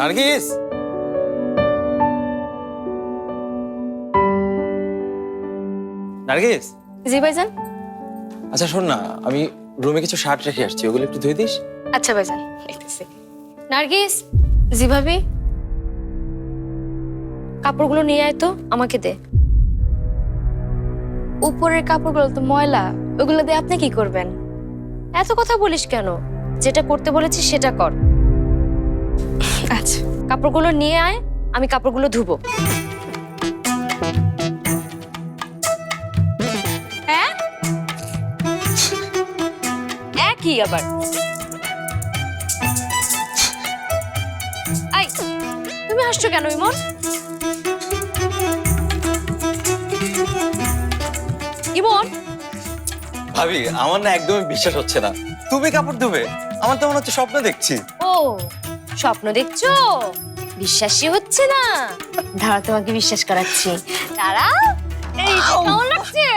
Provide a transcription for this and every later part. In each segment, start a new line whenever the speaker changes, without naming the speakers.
নার্গিস? নার্গিস?
জি ভাইজান।
আচ্ছা শোন না আমি রুমে কিছু শার্ট রেখে আসছি ওগুলো একটু ধুয়ে দিস।
আচ্ছা ভাইজান নার্গিস জি ভাবি। কাপড়গুলো নিয়ে আয় তো আমাকে দে। উপরের কাপড়গুলো তো ময়লা ওগুলো দিয়ে আপনি কি করবেন? এত কথা বলিস কেন? যেটা করতে বলেছি সেটা কর। আচ্ছা। কাপড়গুলো নিয়ে আয় আমি কাপড়গুলো ধুবো। হ্যাঁ? একই আবার। আই তুমি হাসছো কেন ইমন? ইমন?
ভাবি আমার না একদমই বিশ্বাস হচ্ছে না। তুমি কাপড় ধুবে আমার তো মনে হচ্ছে স্বপ্ন দেখছি।
ও স্বপ্ন দেখছ? বিশ্বাসই হচ্ছে না। দাঁড়া তোমাকে বিশ্বাস করাচ্ছি। এই কেমন লাগছে।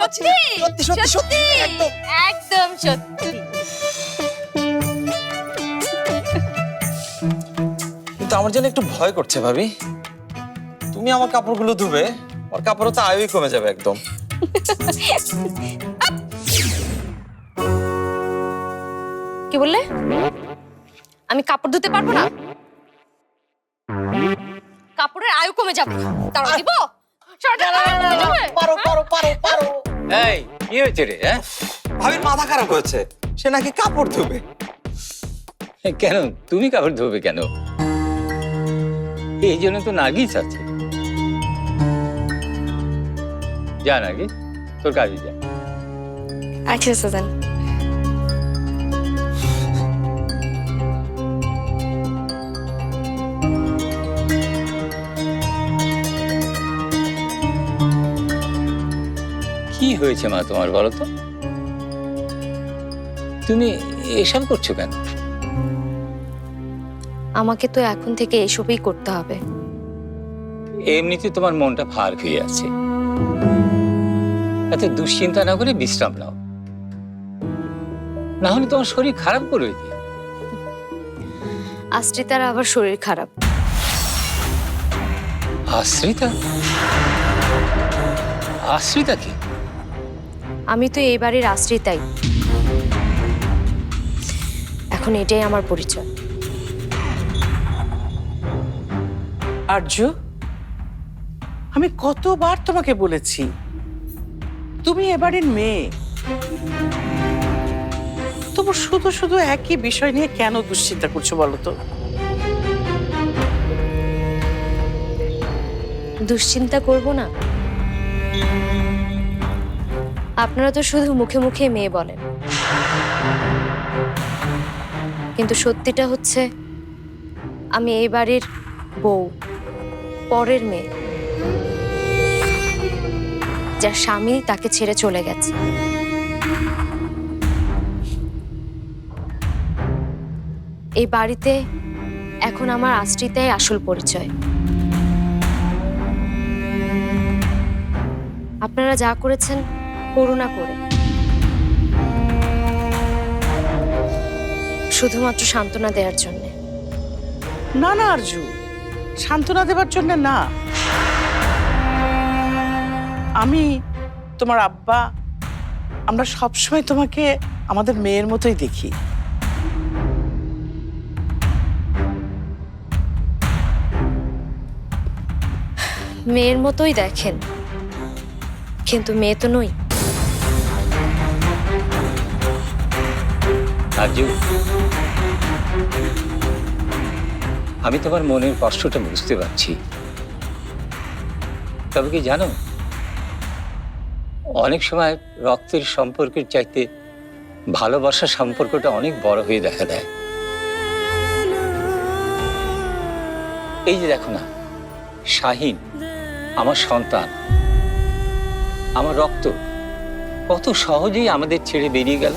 সত্যি?
সত্যি, সত্যি, একদম।
সত্যি।
কিন্তু আমার জন্য একটু ভয় করছে ভাবি। তুমি আমার কাপড়গুলো ধুবে আমার কাপড়ও তো আয়ই কমে যাবে একদম।
কি বললে? আমি কাপড় ধুতে পারব না? কাপড়ের আয়ু কমে যাবে। দিব? শার্টের আয়ু কমে যাবে?
পারো পারো পারো পারো।
এই কি হয়েছে রে
ভাবির মাথা খারাপ হয়েছে। সে নাকি কাপড় ধুবে।
কেন? তুমি কাপড় ধোবে কেন? এই জন্য তো নাগিস আছে। যা নাগিস তোর কাজে যা।
আচ্ছা সুজান।
হয়েছে মা তোমার বলো তো। তুমি এসব করছ কেন?
আমাকে তো এখন থেকে এসবই করতে হবে।
এমনিতে তোমার মনটা ভার হয়ে আছে। এত দুশ্চিন্তা না করে বিশ্রাম নাও। না হলে তোমার শরীর খারাপ করবে কি?
আশ্রিতার আবার শরীর খারাপ।
আশ্রিতা? আশ্রিতা কি?
আমি তো এই বাড়ির আশ্রিতাই এখন এটাই আমার পরিচয়।
আর্য আমি কতবার তোমাকে বলেছি তুমি এবারের মেয়ে। তবু শুধু শুধু একই বিষয় নিয়ে কেন দুশ্চিন্তা করছ বলো তো?
দুশ্চিন্তা করব না। আপনারা তো শুধু মুখে মুখে মেয়ে বলেন। কিন্তু সত্যিটা হচ্ছে, আমি এই বাড়ির বউ, পরের মেয়ে, যার স্বামী তাকে ছেড়ে চলে গেছে। এই বাড়িতে এখন আমার আশ্রিতাই আসল পরিচয়। আপনারা যা করেছেন করুণা করে। শুধুমাত্র সান্ত্বনা দেওয়ার জন্য।
না না আর্য সান্ত্বনা দেবার জন্য না। আমি তোমার আব্বা আমরা সবসময় তোমাকে আমাদের মেয়ের মতোই দেখি।
মেয়ের মতোই দেখেন। কিন্তু মেয়ে তো নই।
আজু আমি তোমার মনের কষ্টটা বুঝতে পারছি। তবে কি জানো? অনেক সময় রক্তের সম্পর্কের চাইতে ভালোবাসার সম্পর্কটা অনেক বড় হয়ে দেখা দেয়। এই যে দেখো না, শাহিন, আমার সন্তান, আমার রক্ত, কত সহজেই আমাদের ছেড়ে বেরিয়ে গেল।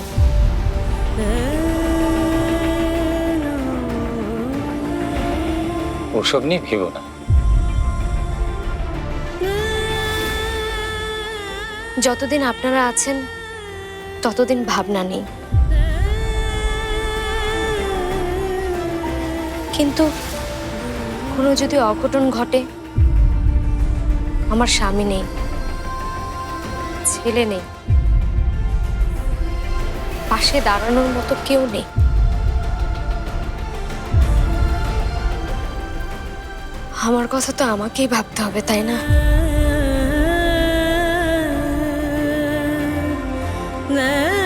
ওসব নিয়ে ভেবো না।
যতদিন আপনারা আছেন, ততদিন ভাবনা নেই। কিন্তু কোনো যদি অঘটন ঘটে, আমার স্বামী নেই, ছেলে নেই, পাশে দাঁড়ানোর মতো কেউ নেই। আমার কথা তো আমাকেই ভাবতে হবে তাই না না